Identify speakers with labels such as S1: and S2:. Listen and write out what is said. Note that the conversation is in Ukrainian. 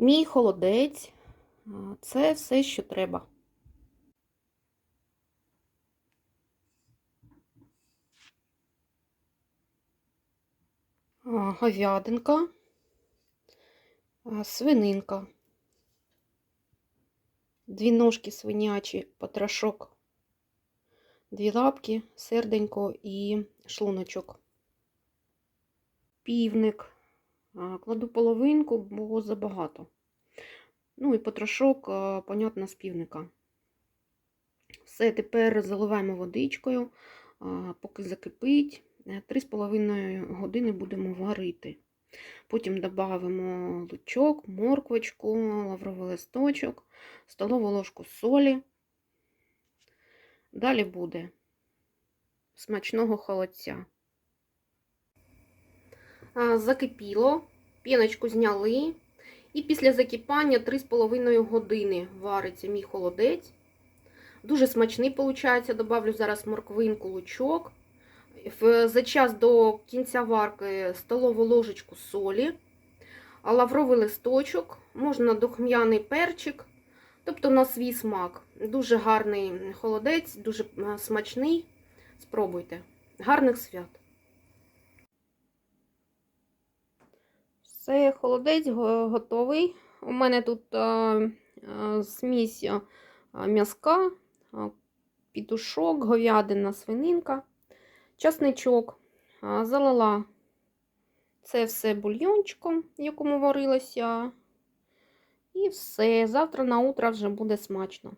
S1: Мій холодець це все, що треба. Говядинка, свининка, дві ножки свинячі, потрошок, дві лапки, серденько і шлуночок. Півник. Кладу половинку, бо забагато. Ну і потрошок, понятно, з півника. Все, тепер заливаємо водичкою, поки закипить. Е, 3,5 години будемо варити. Потім додаємо лучок, морквочку, лавровий листочок, столову ложку солі. Далі буде смачного холодця. Закипіло, піночку зняли. І після закипання 3,5 години вариться мій холодець. Дуже смачний, виходить. Добавлю зараз морквинку, лучок. За час до кінця варки столову ложечку солі, лавровий листочок, можна духм'яний перчик, тобто на свій смак. Дуже гарний холодець, дуже смачний. Спробуйте. Гарних свят! Все, холодець готовий. У мене тут е, смесь е, м'язка, пітушок, говядина, свининка, часничок. Е, Залила це все бульйончиком, якому варилося. І все. Завтра на утро вже буде смачно.